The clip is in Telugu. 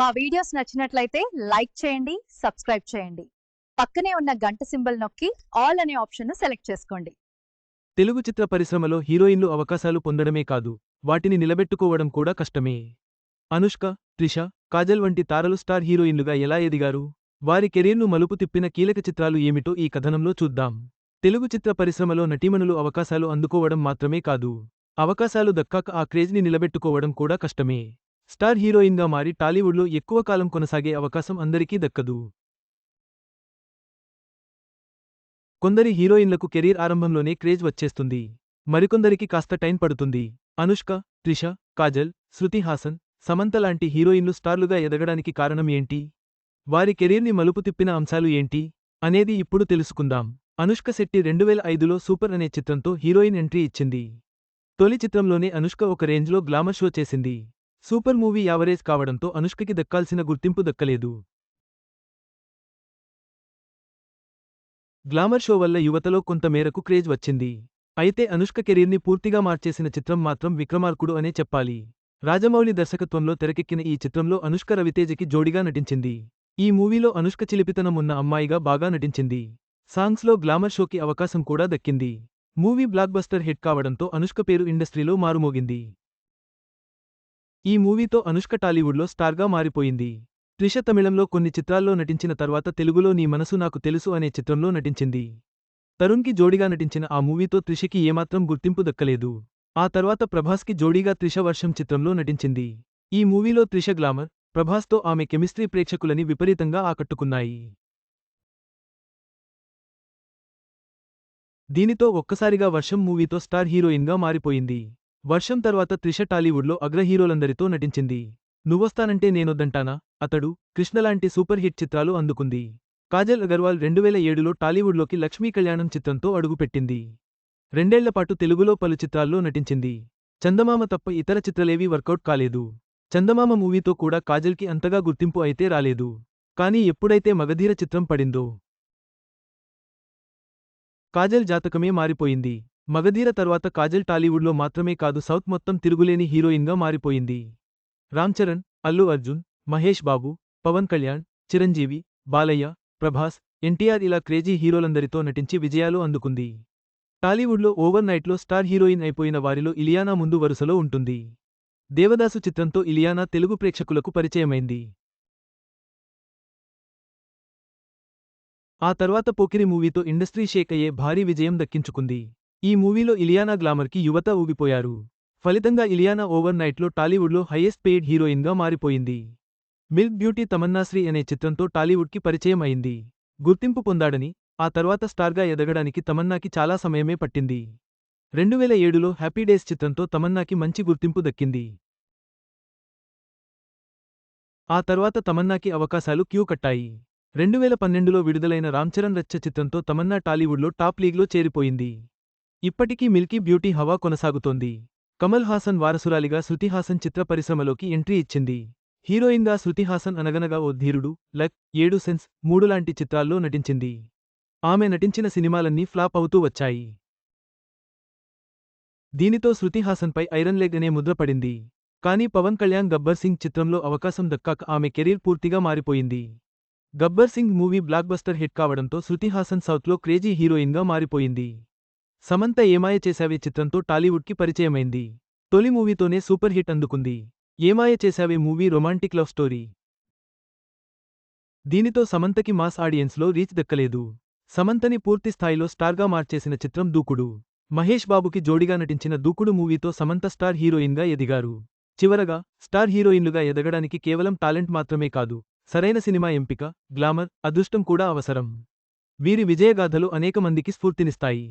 మా వీడియోస్ నచ్చినట్లయితే లైక్ చేయండి సబ్స్క్రైబ్ చేయండి. పక్కనే ఉన్న గంట సింబల్ నొక్కి ఆల్ అనే ఆప్షన్ను సెలెక్ట్ చేసుకోండి. తెలుగు చిత్ర పరిశ్రమలో హీరోయిన్లు అవకాశాలు పొందడమే కాదు వాటిని నిలబెట్టుకోవడం కూడా కష్టమే. అనుష్క త్రిష కాజల్ వంటి తారలు స్టార్ హీరోయిన్లుగా ఎలా ఎదిగారు? వారి కెరీర్ను మలుపు తిప్పిన కీలక చిత్రాలు ఏమిటో ఈ కథనంలో చూద్దాం. తెలుగు చిత్ర పరిశ్రమలో నటీమణులు అవకాశాలు అందుకోవడం మాత్రమే కాదు అవకాశాలు దక్కాక ఆ క్రేజ్ని నిలబెట్టుకోవడం కూడా కష్టమే. స్టార్ హీరోయిన్గా మారి టాలీవుడ్లో ఎక్కువ కాలం కొనసాగే అవకాశం అందరికీ దక్కదు. కొందరి హీరోయిన్లకు కెరీర్ ఆరంభంలోనే క్రేజ్ వచ్చేస్తుంది. మరికొందరికి కాస్త టైం పడుతుంది. అనుష్క త్రిష కాజల్ శృతి హాసన్ సమంత లాంటి హీరోయిన్లు స్టార్లుగా ఎదగడానికి కారణం ఏంటి? వారి కెరీర్ని మలుపు తిప్పిన అంశాలు ఏంటి? అనేది ఇప్పుడు తెలుసుకుందాం. అనుష్క శెట్టి రెండువేల ఐదులో సూపర్ అనే చిత్రంతో హీరోయిన్ ఎంట్రీ ఇచ్చింది. తొలి చిత్రంలోనే అనుష్క ఒక రేంజ్లో గ్లామర్ షో చేసింది. సూపర్ మూవీ యావరేజ్ కావడంతో అనుష్కకి దక్కాల్సిన గుర్తింపు దక్కలేదు. గ్లామర్ షో వల్ల యువతలో కొంత మేరకు క్రేజ్ వచ్చింది. అయితే అనుష్క కెరీర్ని పూర్తిగా మార్చేసిన చిత్రం మాత్రం విక్రమార్కుడు అనే చెప్పాలి. రాజమౌళి దర్శకత్వంలో తెరకెక్కిన ఈ చిత్రంలో అనుష్క రవితేజకి జోడిగా నటించింది. ఈ మూవీలో అనుష్క చిలిపితనం ఉన్న అమ్మాయిగా బాగా నటించింది. సాంగ్స్లో గ్లామర్ షోకి అవకాశం కూడా దక్కింది. మూవీ బ్లాక్బస్టర్ హిట్ కావడంతో అనుష్క పేరు ఇండస్ట్రీలో మారుమోగింది. ఈ మూవీతో అనుష్క టాలీవుడ్లో స్టార్గా మారిపోయింది. త్రిష తమిళంలో కొన్ని చిత్రాల్లో నటించిన తర్వాత తెలుగులో నీ మనసు నాకు తెలుసు అనే చిత్రంలో నటించింది. తరుణ్కి జోడిగా నటించిన ఆ మూవీతో త్రిషకి ఏమాత్రం గుర్తింపు దక్కలేదు. ఆ తర్వాత ప్రభాస్కి జోడీగా త్రిష వర్షం చిత్రంలో నటించింది. ఈ మూవీలో త్రిష గ్లామర్ ప్రభాస్తో ఆమె కెమిస్ట్రీ ప్రేక్షకులని విపరీతంగా ఆకట్టుకున్నాయి. దీనితో ఒక్కసారిగా వర్షం మూవీతో స్టార్ హీరోయిన్గా మారిపోయింది. వర్షం తర్వాత త్రిష టాలీవుడ్లో అగ్రహీరోలందరితో నటించింది. నువ్వొస్తానంటే నేనొద్దంటానా? అతడు కృష్ణలాంటి సూపర్ హిట్ చిత్రాలు అందుకుంది. కాజల్ అగర్వాల్ రెండువేల ఏడులో టాలీవుడ్లోకి లక్ష్మీ కళ్యాణం చిత్రంతో అడుగుపెట్టింది. రెండేళ్ళపాటు తెలుగులో పలు చిత్రాల్లో నటించింది. చందమామ తప్ప ఇతర చిత్రలేవీ వర్కౌట్ కాలేదు. చందమామ మూవీతో కూడా కాజల్కి అంతగా గుర్తింపు అయితే రాలేదు. కానీ ఎప్పుడైతే మగధీర చిత్రం పడిందో కాజల్ జాతకమే మారిపోయింది. మగధీర తర్వాత కాజల్ టాలీవుడ్లో మాత్రమే కాదు సౌత్ మొత్తం తిరుగులేని హీరోయిన్గా మారిపోయింది. రామ్ చరణ్ అల్లు అర్జున్ మహేష్ బాబు పవన్ కళ్యాణ్ చిరంజీవి బాలయ్య ప్రభాస్ ఎన్టీఆర్ ఇలా క్రేజీ హీరోలందరితో నటించి విజయాలు అందుకుంది. టాలీవుడ్లో ఓవర్ నైట్లో స్టార్ హీరోయిన్ అయిపోయిన వారిలో ఇలియానా ముందు వరుసలో ఉంటుంది. దేవదాసు చిత్రంతో ఇలియానా తెలుగు ప్రేక్షకులకు పరిచయమైంది. ఆ తర్వాత పోకిరి మూవీతో ఇండస్ట్రీ షేక్ అయ్యే భారీ విజయం దక్కించుకుంది. ఈ మూవీలో ఇలియానా గ్లామర్కి యువత ఊగిపోయారు. ఫలితంగా ఇలియానా ఓవర్ నైట్లో టాలీవుడ్లో హైయెస్ట్ పెయిడ్ హీరోయిన్గా మారిపోయింది. మిల్క్ బ్యూటీ తమన్నాశ్రీ అనే చిత్రంతో టాలీవుడ్కి పరిచయం అయింది గుర్తింపు పొందాడని ఆ తర్వాత స్టార్గా ఎదగడానికి తమన్నాకి చాలా సమయమే పట్టింది. రెండువేల ఏడులో హ్యాపీ డేస్ చిత్రంతో తమన్నాకి మంచి గుర్తింపు దక్కింది. ఆ తర్వాత తమన్నాకి అవకాశాలు క్యూ కట్టాయి. రెండువేల పన్నెండులో విడుదలైన రామ్చరణ్ రచ్చ చిత్రంతో తమన్నా టాలీవుడ్లో టాప్ లీగ్లో చేరిపోయింది. ఇప్పటికీ మిల్కీ బ్యూటీ హవా కొనసాగుతోంది. కమల్ హాసన్ వారసురాలిగా శృతిహాసన్ చిత్ర పరిశ్రమలోకి ఎంట్రీ ఇచ్చింది. హీరోయిన్గా శృతిహాసన్ అనగనగా ఓ ధీరుడు లక్ ఏడు సెన్స్ మూడు లాంటి చిత్రాల్లో నటించింది. ఆమె నటించిన సినిమాలన్నీ ఫ్లాప్ అవుతూ వచ్చాయి. దీనితో శృతిహాసన్పై ఐరన్ లెగ్ అనే ముద్రపడింది కానీ పవన్ కళ్యాణ్ గబ్బర్ సింగ్ చిత్రంలో అవకాశం దక్కాక ఆమె కెరీర్ పూర్తిగా మారిపోయింది. Gabbar Singh movie blockbuster hit కావడంతో శృతి హాసన్ సౌత్లో క్రేజీ హీరోయిన్గా మారిపోయింది. సమంత ఏమాయ చేశావే చిత్రంతో టాలీవుడ్కి పరిచయమైంది. తొలి మూవీతోనే సూపర్ హిట్ అందుకుంది. Ye Maaya Chesave movie romantic love story? దీనితో సమంతకి మాస్ ఆడియన్స్లో రీచ్ దక్కలేదు. సమంతని పూర్తి స్థాయిలో స్టార్గా మార్చేసిన చిత్రం దూకుడు. మహేష్ బాబుకి జోడిగా నటించిన దూకుడు మూవీతో సమంత స్టార్ హీరోయిన్గా ఎదిగారు. చివరగా స్టార్ హీరోయిన్లుగా ఎదగడానికి కేవలం టాలెంట్ మాత్రమే కాదు సరైన సినిమా ఎంపిక గ్లామర్ అదృష్టం కూడా అవసరం. వీరి విజయగాథలు అనేక మందికి స్ఫూర్తినిస్తాయి.